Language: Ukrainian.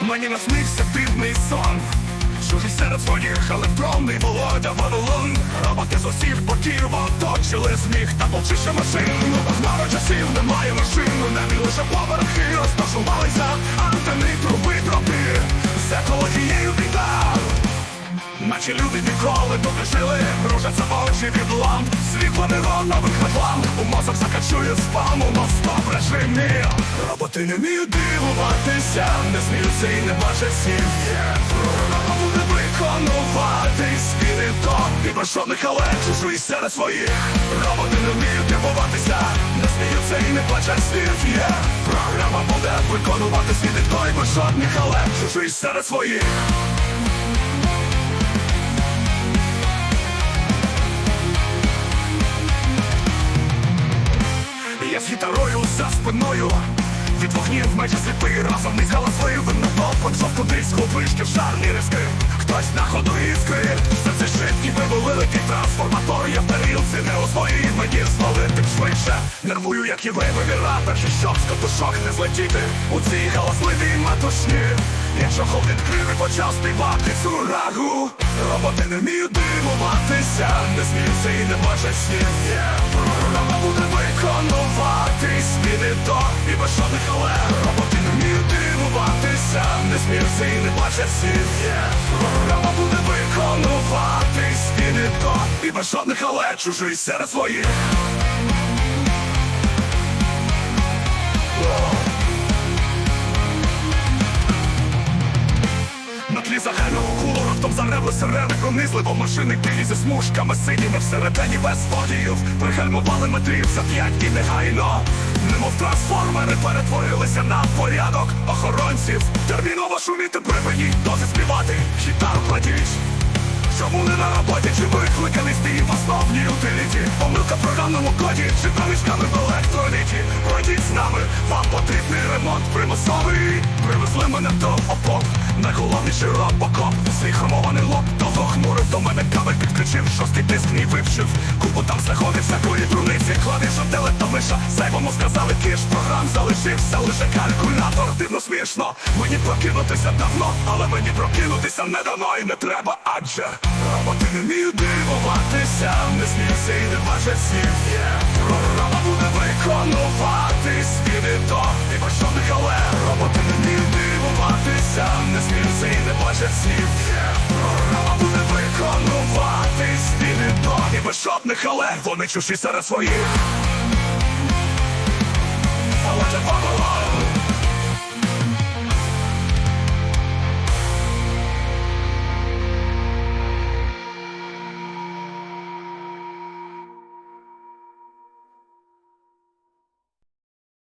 Мені наснився дивний сон Чужий серед своїх електронний володя Вавилон. Роботи з усіх боків оточили сміх. Та полчища машин. Хмара часів немає машин. Не небі лише поверхи. Розташувалися антени, труби, Наче люди ніколи тут не жили Ружаться в очі від ламп Світло неонових реклам У мозок закачує спам У стоп режимі Роботи не вміють дивуватися Не сміються і не бачать снів Програма буде виконувати Спіни без жодних але Чужий серед своїх. Роботи не вміють дивуватися Не сміються і не бачать снів Є. Програма буде виконувати Спіни то і без жодних але Чужий серед своїх гітарою за спиною. Від вогнів майже сліпий разом не згала свою винного Под жовту диску вишки в шарні риски. Хтось на ходу іскри. За це шит ніби великий трансформатор Я в тарілці не у своїй мені звалити швидше. Нервую, як і ви Чи щоб з катушок не злетіти. У цій галасливій матушні. Якщо хол відкрив і почав співати цю рагу Роботи не вміють дивуватися. Не сміються і не бачать снів Програма буде виконувати Зміни до і без жодних але Роботи не вміють дивуватися. Не сміються і не бачать снів Програма буде виконувати Зміни до і без жодних але Чужий серед своїх. На тлі кулу раптом заревли сирени Пронизливо машини білі зі смужками синіми всередині без водіїв. Пригальмували метрів за п'ять і негайно. Немов трансформери перетворилися на порядок охоронців. Терміново шуміти припиніть, досить співати, гітару кладіть Чому не на роботі, чи викликаний стій в основній утиліті? Помилка в програмному коді, чи проміжками потрібний ремонт примусовий. Привезли мене до опоп, найголовніший робокоп. Свій хромований лоб, довго хмурив до мене кабель підключив. Шостий диск мій вивчив, купу там знаходив всякої дурниці. Клавіша, телетовиша, зайвому сказали киш Програм залишився. Лише калькулятор. Дивно смішно, мені прокинутися давно Але мені прокинутися не дано і не треба, адже Роботи не вміють дивуватися. Не сміються і не бачать снів Програма сам не змінився і не бачить слів. Програма буде виконувати зміни до ніби жодних, але вони чуші серед своїх. Але це помилок